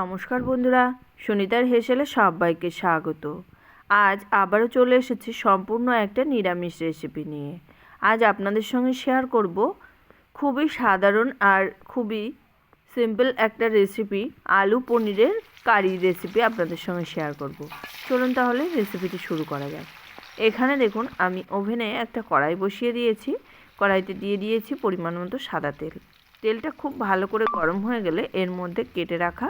নমস্কার বন্ধুরা, সুনিতার হেসেলে সবাইকে স্বাগত। আজ আবারও চলে এসেছি সম্পূর্ণ একটা নিরামিষ রেসিপি নিয়ে। আজ আপনাদের সঙ্গে শেয়ার করব খুবই সাধারণ আর খুবই সিম্পল একটা রেসিপি আলু পনিরের কারি রেসিপি আপনাদের সঙ্গে শেয়ার করব। চলুন তাহলে রেসিপিটি শুরু করা যাক। এখানে দেখুন, আমি ওভেনে একটা কড়াই বসিয়ে দিয়েছি। কড়াইতে দিয়ে দিয়েছি পরিমাণ মতো সাদা তেল। তেলটা খুব ভালো করে গরম হয়ে গেলে এর মধ্যে কেটে রাখা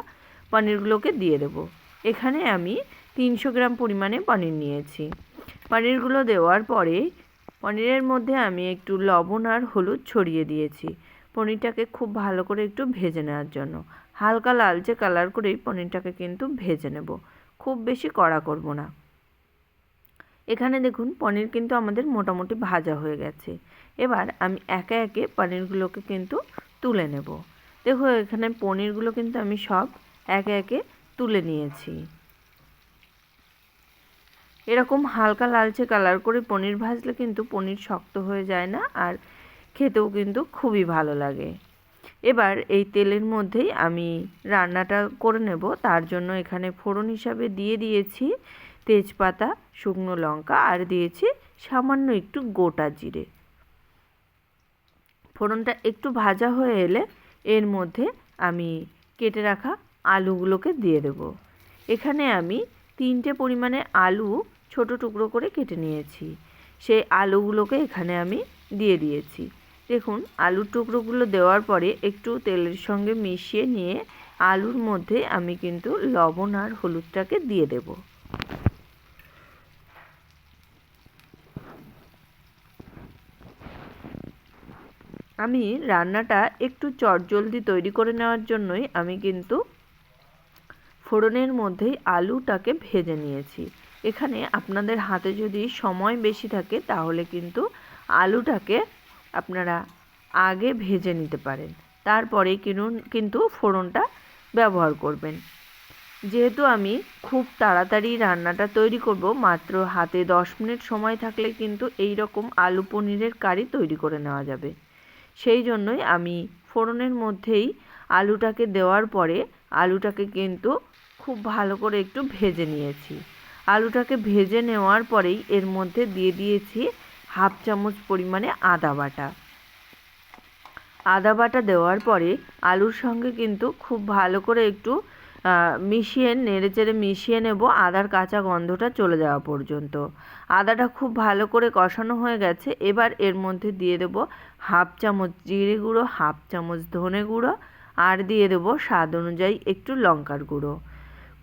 পনিরগুলোকে দিয়ে দেব। এখানে আমি তিনশো গ্রাম পরিমাণে পনির নিয়েছি। পনিরগুলো দেওয়ার পরে পনিরের মধ্যে আমি একটু লবণ আর হলুদ ছড়িয়ে দিয়েছি। পনিরটাকে খুব ভালো করে একটু ভেজে নেওয়ার জন্য। হালকা লালচে কালার করেই পনিরটাকে কিন্তু ভেজে নেব। খুব বেশি কড়া করব না। এখানে দেখুন, পনির কিন্তু আমাদের মোটামুটি ভাজা হয়ে গেছে। এবার আমি একে একে পনিরগুলোকে কিন্তু তুলে নেব। দেখো, এখানে পনিরগুলো কিন্তু আমি সব একে একে তুলে নিয়েছি। এরকম হালকা লালচে কালার করে পনির ভাজলে কিন্তু পনির শক্ত হয়ে যায় না আর খেতেও কিন্তু খুবই ভালো লাগে। এবার এই তেলের মধ্যেই আমি রান্নাটা করে নেব। তার জন্য এখানে ফোড়ন হিসাবে দিয়ে দিয়েছি তেজপাতা, শুকনো লঙ্কা আর দিয়েছি সামান্য একটু গোটা জিরে। ফোড়নটা একটু ভাজা হয়ে এলে এর মধ্যে আমি কেটে রাখা আলুগুলোকে দিয়ে দেব। এখানে আমি তিনটে পরিমাণে আলু ছোট টুকরো করে কেটে নিয়েছি। সেই আলুগুলোকে এখানে আমি দিয়ে দিয়েছি। দেখুন, আলুর টুকরোগুলো দেওয়ার পরে একটু তেলের সঙ্গে মিশিয়ে নিয়ে আলুর মধ্যে আমি কিন্তু লবণ আর হলুদটাকে দিয়ে দেব। আমি রান্নাটা একটু চটজলদি তৈরি করে নেওয়ার জন্যই আমি কিন্তু ফোড়নের মধ্যেই আলুটাকে ভেজে নিয়েছি। এখানে আপনাদের হাতে যদি সময় বেশি থাকে, তাহলে কিন্তু আলুটাকে আপনারা আগে ভেজে নিতে পারেন। তারপরে কিনুন, কিন্তু ফোড়নটা ব্যবহার করবেন। যেহেতু আমি খুব তাড়াতাড়ি রান্নাটা তৈরি করব, মাত্র হাতে দশ মিনিট সময় থাকলে কিন্তু এই রকম আলু পনিরের কারি তৈরি করে নেওয়া যাবে। সেই জন্যই আমি ফোড়নের মধ্যেই আলুটাকে দেওয়ার পরে আলুটাকে কিন্তু খুব ভালো করে একটু ভেজে নিয়েছি। আলুটাকে ভেজে নেওয়ার পরেই এর মধ্যে দিয়ে দিয়েছি হাফ চামচ পরিমাণে আদা বাটা। আদা বাটা দেওয়ার পরে আলুর সঙ্গে কিন্তু খুব ভালো করে একটু মিশিয়ে নেড়ে চেড়ে মিশিয়ে নেব আদার কাঁচা গন্ধটা চলে যাওয়া পর্যন্ত। আদাটা খুব ভালো করে কষানো হয়ে গেছে। এবার এর মধ্যে দিয়ে দেব হাফ চামচ জিরে গুঁড়ো, হাফ চামচ ধনে গুঁড়ো আর দিয়ে দেবো স্বাদ অনুযায়ী একটু লঙ্কার গুঁড়ো।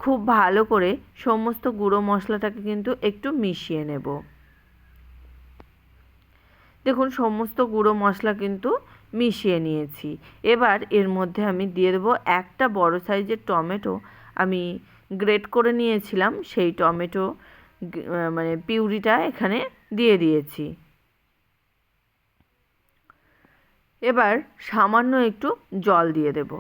খুব ভালো করে সমস্ত গুঁড়ো মশলাটাকে কিন্তু একটু মিশিয়ে নেব। দেখুন, সমস্ত গুঁড়ো মশলা কিন্তু মিশিয়ে নিয়েছি। এবার এর মধ্যে আমি দিয়ে দেবো একটা বড় সাইজের টমেটো। আমি গ্রেট করে নিয়েছিলাম, সেই টমেটো মানে পিউরিটা এখানে দিয়ে দিয়েছি। এবার সামান্য একটু জল দিয়ে দেব।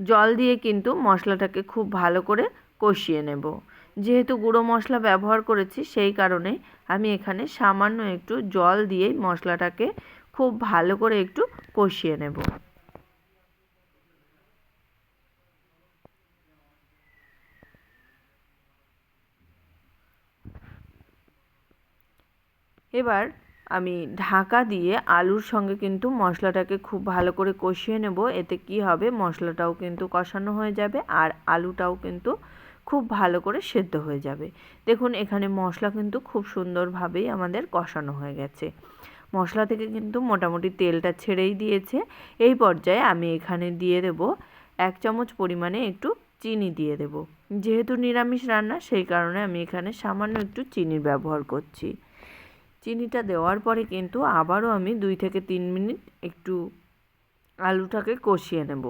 জল দিয়ে কিন্তু মশলাটাকে খুব ভালো করে কষিয়ে নেব। যেহেতু গুঁড়ো মশলা ব্যবহার করেছি, সেই কারণে আমি এখানে সামান্য একটু জল দিয়েই মশলাটাকে খুব ভালো করে একটু কষিয়ে নেব। এবার আমি ঢাকা দিয়ে আলুর সঙ্গে কিন্তু মশলাটাকে খুব ভালো করে কষিয়ে নেব। এতে কি হবে? মশলাটাও কিন্তু কষানো হয়ে যাবে আর আলুটাও কিন্তু খুব ভালো করে সেদ্ধ হয়ে যাবে। দেখুন, এখানে মশলা কিন্তু খুব সুন্দরভাবেই আমাদের কষানো হয়ে গেছে। মশলা থেকে কিন্তু মোটামুটি তেলটা ছেড়েই দিয়েছে। এই পর্যায়ে আমি এখানে দিয়ে দেব এক চামচ পরিমাণে একটু চিনি দিয়ে দেব। যেহেতু নিরামিষ রান্না, সেই কারণে আমি এখানে সামান্য একটু চিনির ব্যবহার করছি। চিনিটা দেওয়ার পরে কিন্তু আবারও আমি দুই থেকে তিন মিনিট একটু আলুটাকে কষিয়ে নেব।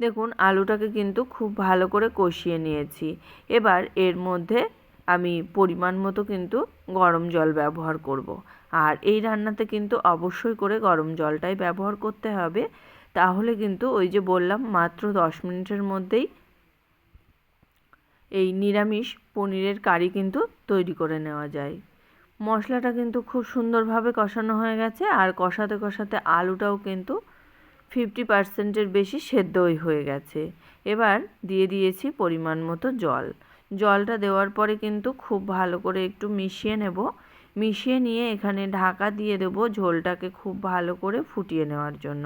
দেখুন, আলুটাকে কিন্তু খুব ভালো করে কষিয়ে নিয়েছি। এবার এর মধ্যে আমি পরিমাণ মতো কিন্তু গরম জল ব্যবহার করব। আর এই রান্নাতে কিন্তু অবশ্যই করে গরম জলটাই ব্যবহার করতে হবে। তাহলে কিন্তু ওই যে বললাম, মাত্র দশ মিনিটের মধ্যেই এই নিরামিষ পনিরের কারি কিন্তু তৈরি করে নেওয়া যায়। মশলাটা কিন্তু খুব সুন্দরভাবে কষানো হয়ে গেছে আর কষাতে কষাতে আলুটাও কিন্তু ফিফটি পার্সেন্টের বেশি সেদ্ধই হয়ে গেছে। এবার দিয়ে দিয়েছি পরিমাণ মতো জল। জলটা দেওয়ার পরে কিন্তু খুব ভালো করে একটু মিশিয়ে নেব। মিশিয়ে নিয়ে এখানে ঢাকা দিয়ে দেব ঝোলটাকে খুব ভালো করে ফুটিয়ে নেওয়ার জন্য।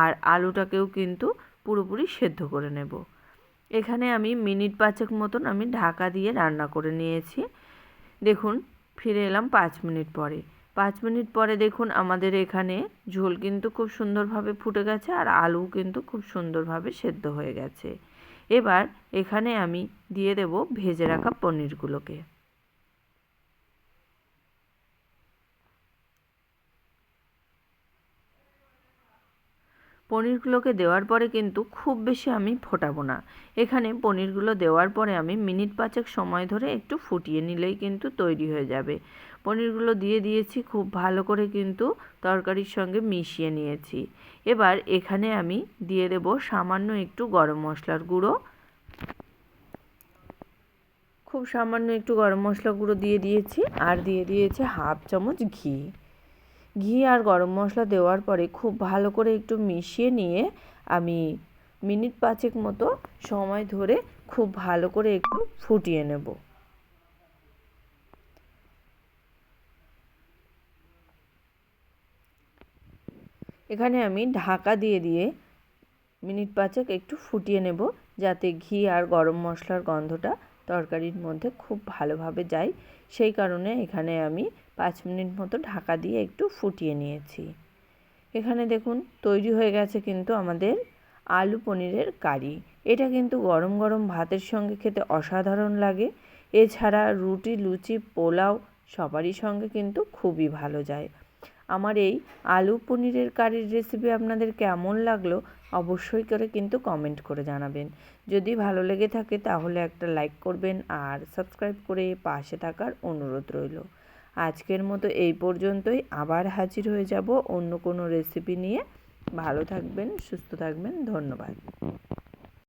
আর আলুটাকেও কিন্তু পুরোপুরি সেদ্ধ করে নেব। এখানে আমি মিনিট পাঁচেক মতন আমি ঢাকা দিয়ে রান্না করে নিয়েছি। দেখুন, ফিরে এলাম পাঁচ মিনিট পরে। পাঁচ মিনিট পরে দেখুন আমাদের এখানে ঝোল কিন্তু খুব সুন্দরভাবে ফুটে গেছে আর আলু কিন্তু খুব সুন্দরভাবে সেদ্ধ হয়ে গেছে। এবার এখানে আমি দিয়ে দেব ভেজে রাখা পনিরগুলোকে। পনিরগুলোকে দেওয়ার পরে কিন্তু খুব বেশি আমি ফোটাবো না। এখানে পনিরগুলো দেওয়ার পরে আমি মিনিট পাঁচেক সময় ধরে একটু ফুটিয়ে নিলেই কিন্তু তৈরি হয়ে যাবে। পনিরগুলো দিয়ে দিয়েছি, খুব ভালো করে কিন্তু তরকারির সঙ্গে মিশিয়ে নিয়েছি। এবার এখানে আমি দিয়ে দেব সামান্য একটু গরম মশলার গুঁড়ো। খুব সামান্য একটু গরম মশলা গুঁড়ো দিয়ে দিয়েছি আর দিয়ে দিয়েছি হাফ চামচ ঘি। ঘি আর গরম মশলা দেওয়ার পরে খুব ভালো করে একটু মিশিয়ে নিয়ে আমি মিনিট পাঁচেক মতো সময় ধরে খুব ভালো করে একটু ফুটিয়ে নেব। এখানে আমি ঢাকা দিয়ে দিয়ে মিনিট পাঁচেক একটু ফুটিয়ে নেব যাতে ঘি আর গরম মশলার গন্ধটা তরকারির মধ্যে খুব ভালোভাবে যায়। সেই কারণে এখানে আমি পাঁচ মিনিট মতো ঢাকা দিয়ে একটু ফুটিয়ে নিয়েছি। এখানে দেখুন, তৈরি হয়ে গেছে কিন্তু আমাদের আলু পনিরের কারি। এটা কিন্তু গরম গরম ভাতের সঙ্গে খেতে অসাধারণ লাগে। এছাড়া রুটি, লুচি, পোলাও সবারই সঙ্গে কিন্তু খুবই ভালো যায়। আমার এই আলু পনিরের কারির রেসিপি আপনাদের কেমন লাগল অবশ্যই করে কিন্তু কমেন্ট করে জানাবেন। যদি ভালো লেগে থাকে তাহলে একটা লাইক করবেন আর সাবস্ক্রাইব করে পাশে থাকার অনুরোধ রইল। আজকের মতো এই পর্যন্তই। আবার হাজির হয়ে যাব অন্য কোনো রেসিপি নিয়ে। ভালো থাকবেন, সুস্থ থাকবেন। ধন্যবাদ।